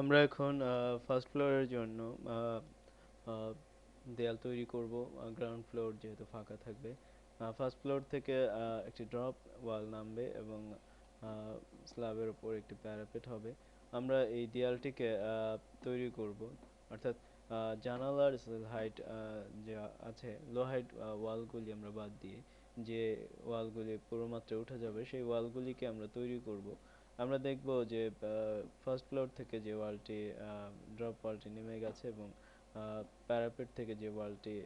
আমরা এখন ফার্স্ট ফ্লোরের জন্য দেয়াল তৈরি করব গ্রাউন্ড ফ্লোর যেহেতু ফাঁকা থাকবে। ফার্স্ট ফ্লোর থেকে একটি ড্রপ ওয়াল নামবে এবং স্ল্যাবের উপর একটি প্যারাপেট হবে। আমরা এই দেয়ালটিকে তৈরি করব। অর্থাৎ জানালার হাইট যে আছে লো হাইট ওয়ালগুলি আমরা বাদ দিয়ে যে ওয়ালগুলি পুরো মাত্রায় উঠে যাবে, সেই ওয়ালগুলিকে আমরা তৈরি করব। আমরা দেখব যে ফার্স্ট ফ্লোর থেকে যে ওয়ালটি ড্রপ ওয়ালটি নেমে গেছে এবং প্যারাপেট থেকে যে ওয়ালটি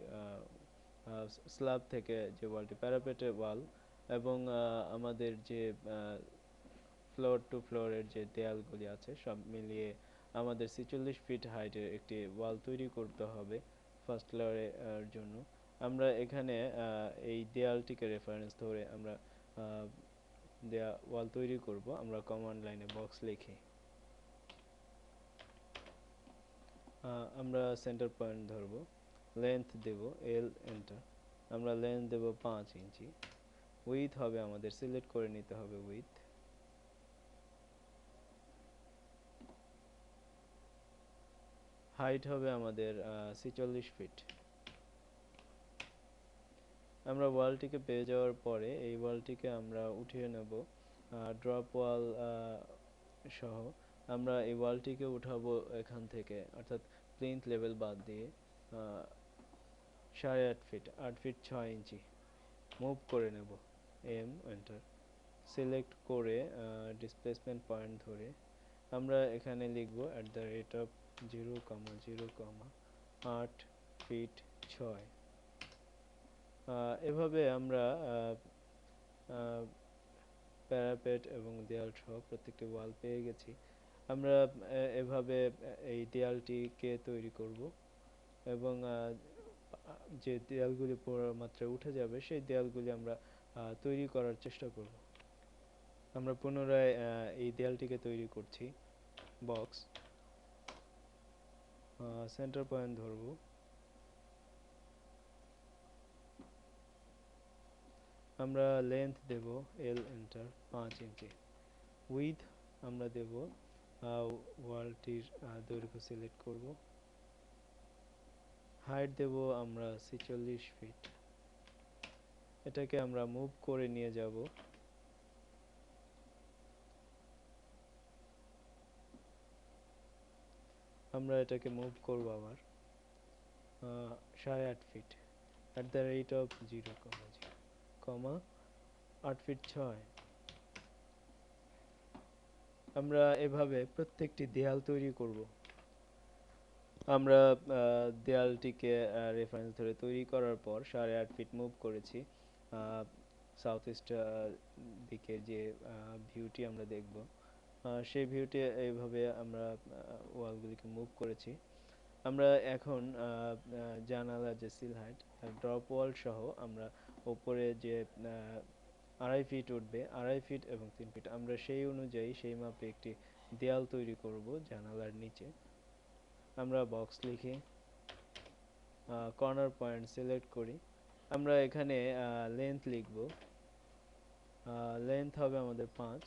স্ল্যাব থেকে যে ওয়ালটি প্যারাপেটের ওয়াল এবং আমাদের যে ফ্লোর টু ফ্লোরের যে দেয়ালগুলি আছে, সব মিলিয়ে আমাদের ছেচল্লিশ ফিট হাইটের একটি ওয়াল তৈরি করতে হবে ফার্স্ট ফ্লোরের জন্য। আমরা এখানে এই দেয়ালটিকে রেফারেন্স ধরে আমরা দেয়া, ওয়াল তৈরি করব। আমরা কমান্ড লাইনে বক্স লিখি। আমরা সেন্টার পয়েন্ট ধরব। লেন্থ দেব এল এন্টার আমরা লেন্থ দেব পাঁচ ইঞ্চি। উইথ হবে আমাদের সিলেক্ট করে নিতে হবে উইথ হাইট হবে আমাদের ছেচল্লিশ ফিট আমরা ওয়ালটিকে পেয়ে যাওয়ার পরে এই ওয়ালটিকে আমরা উঠিয়ে নেব ড্রপ ওয়াল সহ। আমরা এই ওয়ালটিকে উঠাবো এখান থেকে, অর্থাৎ প্লিন্থ লেভেল বাদ দিয়ে সাড়ে আট ফিট আট ফিট ছয় ইঞ্চি। মুভ করে নেব এম এন্টার সিলেক্ট করে ডিসপ্লেসমেন্ট পয়েন্ট ধরে আমরা এখানে লিখব at the rate of zero comma zero comma আট ফিট ছয়। এভাবে আমরা প্যারাপেট এবং দেয়াল সহ প্রত্যেকটি ওয়াল পেয়ে গেছি। আমরা এভাবে এই দেয়ালটিকে তৈরি করব এবং যে দেয়ালগুলি মাত্রায় উঠে যাবে, সেই দেয়ালগুলি আমরা তৈরি করার চেষ্টা করব। আমরা পুনরায় এই দেয়ালটিকে তৈরি করছি। বক্স। সেন্টার পয়েন্ট ধরব। আমরা লেন্থ দেব এল এন্টার পাঁচ ইঞ্চি উইথ আমরা দেব ওয়ালটির দৈর্ঘ্য সিলেক্ট করব। হাইট দেব আমরা ছেচল্লিশ ফিট এটাকে আমরা মুভ করে নিয়ে যাব। আমরা এটাকে মুভ করব আবার সাড়ে আট feet at the rate of zero comma comma আট ফিট ছয়। আমরা এভাবে প্রত্যেকটি দেয়াল তৈরি করব। আমরা দেয়ালটিকে রেফারেন্স ধরে তৈরি করার পর সাড়ে আট ফিট মুভ করেছি। সাউথ ইস্ট দিকের যে ভিউটি আমরা দেখব। সেই ভিউটি এইভাবে আমরা ওয়ালগুলিকে মুভ করেছি। আমরা এখন জানালা যে সিল হাইট ড্রপ ওয়াল সহ আমরা ওপরে যে আড়াই ফিট উঠবে, আড়াই ফিট এবং তিন ফিট আমরা সেই অনুযায়ী সেই মাপে একটি দেয়াল তৈরি করব জানালার নিচে। আমরা বক্স লিখে কর্নার পয়েন্ট সিলেক্ট করি। আমরা এখানে লেন্থ লিখব। লেন্থ হবে আমাদের পাঁচ।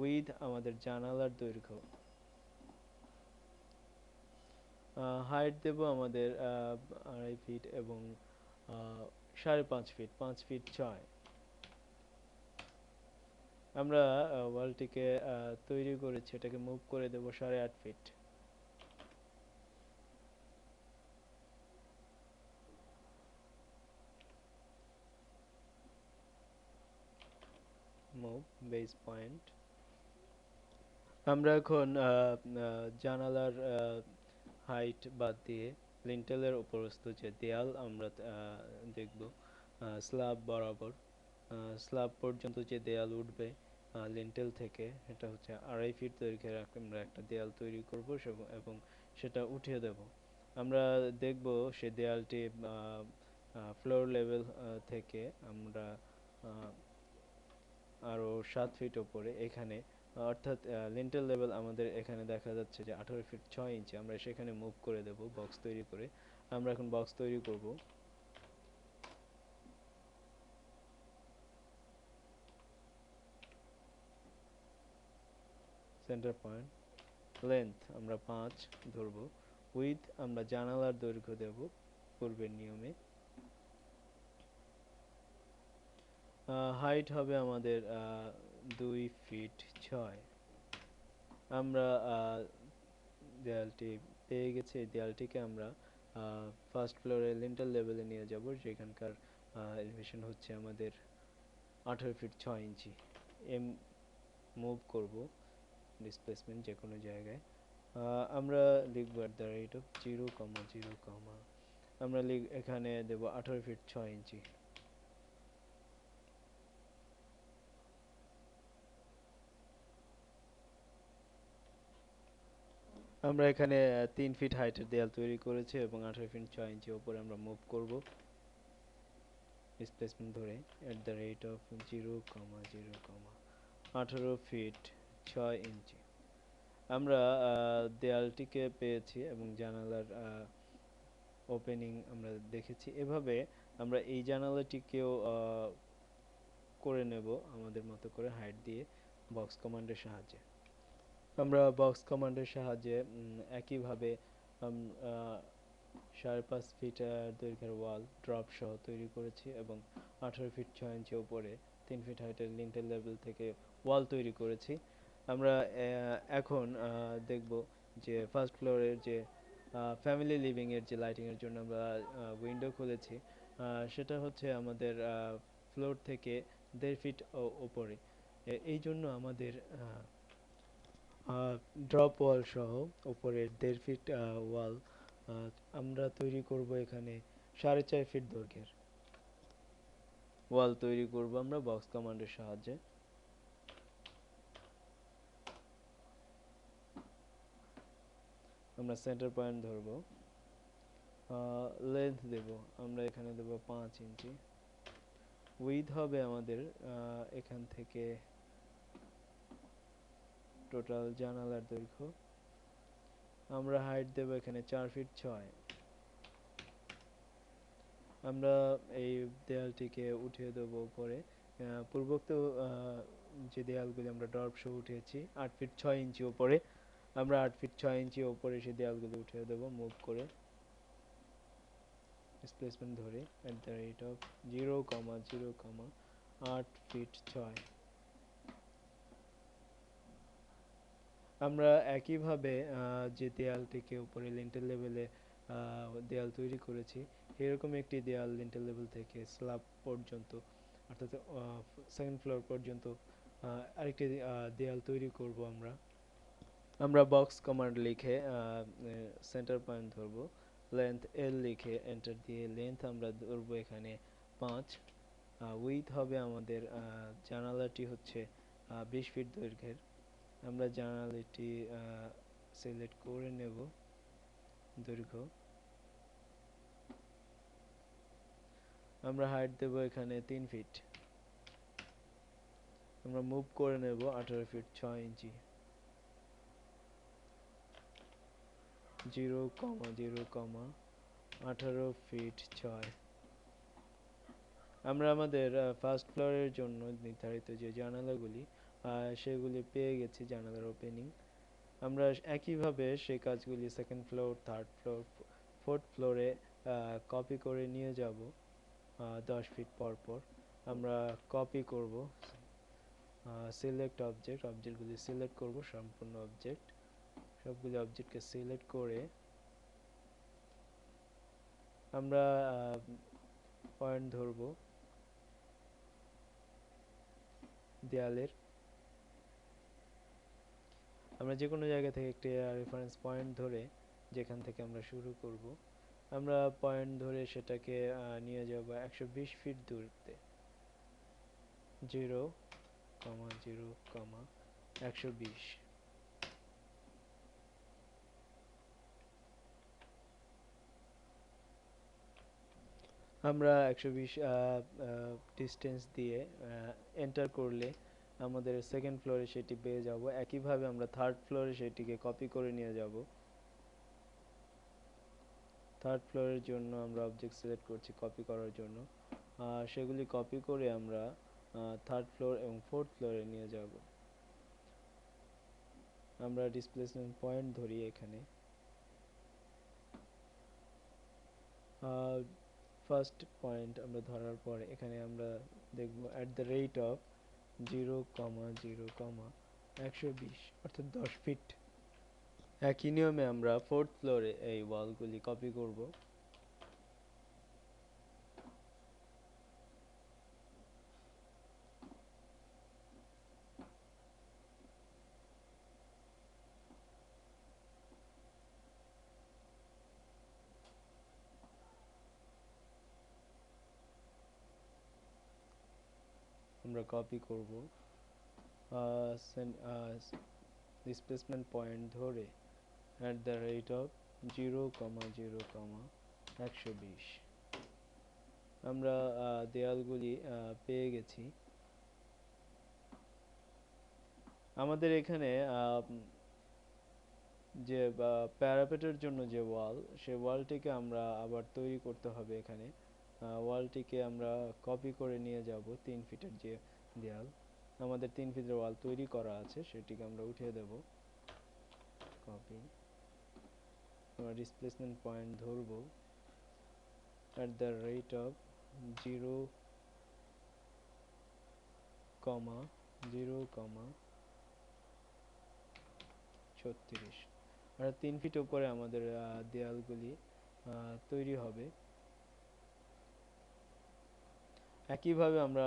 উইথ আমাদের জানালার দৈর্ঘ্য। হাইট দেব আমাদের আড়াই ফিট এবং সাড়ে পাঁচ ফিট পাঁচ ফিট ছয়। আমরা ওয়ালটিকে তৈরি করেছি, এটাকে মুভ করে দেব সাড়ে আট ফিট মুভ বেস পয়েন্ট আমরা এখন জানালার হাইট বাদ দিয়ে লিন্টেলের উপরস্থ যে দেয়াল আমরা দেখব স্ল্যাব বরাবর। স্ল্যাব পর্যন্ত যে দেয়াল উঠবে লিন্টেল থেকে, এটা হচ্ছে আড়াই ফিট দৈর্ঘ্যের আমরা একটা দেয়াল তৈরি করব এবং সেটা উঠিয়ে দেব। আমরা দেখব সে দেয়ালটি ফ্লোর লেভেল থেকে আমরা আরও সাত ফিট ওপরে, এখানে অর্থাৎ লিন্টেল লেভেল আমাদের এখানে দেখা যাচ্ছে যে আঠারো ফিট ছয় ইঞ্চি আমরা সেখানে মুভ করে দেব বক্স তৈরি করে। আমরা এখন বক্স তৈরি করব। সেন্টার পয়েন্ট লেন্থ আমরা পাঁচ ধরবো। উইথ আমরা জানালার দৈর্ঘ্য দেব পূর্বের নিয়মে। হাইট হবে আমাদের দুই ফিট ছয়। আমরা দেয়ালটি পেয়ে গেছি। এই দেয়ালটিকে আমরা ফার্স্ট ফ্লোরে লিন্টার লেভেলে নিয়ে যাব, যেখানকার এলিভেশন হচ্ছে আমাদের আঠারো ফিট ছয় ইঞ্চি। এম মুভ করব ডিসপ্লেসমেন্ট যে কোনো জায়গায় আমরা লিখব at the rate of zero comma zero comma আমরা লিখ, এখানে দেব আঠারো ফিট ছয় ইঞ্চি। আমরা এখানে তিন ফিট হাইটের দেয়াল তৈরি করেছি এবং আঠারো ফিট ছয় ইঞ্চি ওপরে আমরা মুভ করব। ডিসপ্লেসমেন্ট ধরে at the rate of zero comma zero comma আঠারো ফিট ছয় ইঞ্চি আমরা দেয়ালটিকে পেয়েছি এবং জানালার ওপেনিং আমরা দেখেছি। এভাবে আমরা এই জানালাটিকেও করে নেব আমাদের মতো করে হাইট দিয়ে বক্স কমান্ডের সাহায্যে। আমরা বক্স কমান্ডের সাহায্যে একইভাবে সাড়ে পাঁচ ফিট দৈর্ঘ্যের ওয়াল ড্রপ সহ তৈরি করেছি এবং আঠারো ফিট ছয় ইঞ্চি উপরে, তিন ফিট হাইটের লিন্টার লেভেল থেকে ওয়াল তৈরি করেছি। আমরা এখন দেখব যে ফার্স্ট ফ্লোরের যে ফ্যামিলি লিভিং এর যে লাইটিং এর জন্য আমরা উইন্ডো খুলেছি। সেটা হচ্ছে আমাদের ফ্লোর থেকে দেড় ফিট ওপরে এই জন্য আমাদের ড্রপ ওয়াল সহ উপরের দেড় ফিট ওয়াল আমরা তৈরি করব এখানে সাড়ে চার ফিট দৈর্ঘ্যের। ওয়াল তৈরি করব আমরা বক্স কমান্ডের সাহায্যে। আমরা সেন্টার পয়েন্ট ধরব। লেন্থ দেব, আমরা এখানে দেব পাঁচ ইঞ্চি। উইথ হবে আমাদের এখান থেকে টোটাল জানালার দৈর্ঘ্য। আমরা হাইট দেব এখানে চার ফিট ছয়। আমরা এই দেয়ালটিকে উঠিয়ে দেব উপরে। পূর্বোক্ত যে দেয়ালগুলি আমরা ডর্প সহ উঠিয়েছি, আট ফিট ছয় ইঞ্চি উপরে। আমরা আট ফিট ছয় ইঞ্চি উপরে সেই দেয়ালগুলো উঠিয়ে দেব মুভ করে। ডিসপ্লেসমেন্ট ধরে at the rate of zero comma zero comma আট ফিট ছয়। আমরা একইভাবে যে দেয়ালটিকে উপরে লিন্টার লেভেলে দেয়াল তৈরি করেছি, এরকম একটি দেয়াল লিন্টার লেভেল থেকে স্ল্যাব পর্যন্ত, অর্থাৎ সেকেন্ড ফ্লোর পর্যন্ত আরেকটি দেয়াল তৈরি করব আমরা। আমরা বক্স কমান্ড লিখে সেন্টার পয়েন্ট ধরবো লেন্থ এল লিখে এন্টার দিয়ে লেন্থ আমরা ধরবো এখানে পাঁচ উইথ হবে আমাদের জানালাটি হচ্ছে বিশ ফিট দৈর্ঘ্যের। আমরা জানালাটি সিলেক্ট করে নেব দৈর্ঘ্য। আমরা হাইট দেব এখানে তিন ফিট আমরা মুভ করে নেব আঠারো ফিট ছয় ইঞ্চি। জিরো কমা জিরো কমা আঠারো ফিট ছয়। আমরা আমাদের ফার্স্ট ফ্লোরের জন্য নির্ধারিত যে জানালাগুলি সেগুলি পেয়ে গেছি জানালার ওপেনিং আমরা একইভাবে সেই কাজগুলি second floor third floor fourth ফ্লোরে কপি করে নিয়ে যাব দশ ফিট পর পর। আমরা কপি করব সিলেক্ট অবজেক্ট অবজেক্টগুলি সিলেক্ট করব, সম্পূর্ণ অবজেক্ট সবগুলি অবজেক্টকে সিলেক্ট করে আমরা পয়েন্ট ধরব। দেয়ালের আমরা যে কোনো জায়গা থেকে একটি রেফারেন্স পয়েন্ট ধরে যেখান থেকে আমরা শুরু করব, আমরা পয়েন্ট ধরে সেটাকে নিয়ে যাব একশো বিশ ফিট দূরত্বে। জিরো কমা জিরো কমা একশো বিশ। আমরা একশো বিশ ডিস্টেন্স দিয়ে এন্টার করলে আমাদের সেকেন্ড ফ্লোরে সেটি পেয়ে যাব। একইভাবে আমরা থার্ড ফ্লোরে সেটিকে কপি করে নিয়ে যাব। থার্ড ফ্লোরের জন্য আমরা অবজেক্ট সিলেক্ট করছি কপি করার জন্য। সেগুলি কপি করে আমরা থার্ড ফ্লোর এবং ফোর্থ ফ্লোরে নিয়ে যাব। আমরা ডিসপ্লেসমেন্ট পয়েন্ট ধরি এখানে। ফার্স্ট পয়েন্ট আমরা ধরার পর এখানে আমরা দেখব at the rate of zero comma zero comma একশো বিশ, অর্থাৎ দশ ফিট একই নিয়মে আমরা ফোর্থ ফ্লোরে এই ওয়ালগুলি কপি করব। আমরা কপি করব। ডিসপ্লেসমেন্ট পয়েন্ট ধরে at the rate of zero comma zero comma একশো বিশ। আমরা দেয়ালগুলি পেয়ে গেছি। আমাদের এখানে যে প্যারাপেটের জন্য যে ওয়াল সে ওয়ালটিকে আমরা আবার তৈরি করতে হবে এখানে। ওয়ালটিকে আমরা কপি করে নিয়ে যাব তিন ফিটের যে দেয়াল, আমাদের তিন ফিটের ওয়াল তৈরি করা আছে, সেটিকে আমরা উঠিয়ে দেব। কপি আমরা ডিসপ্লেসমেন্ট পয়েন্ট ধরব। At the rate of 0 comma 0 comma ছত্রিশ। আর তিন ফিট উপরে আমাদের দেয়ালগুলি তৈরি হবে। একইভাবে আমরা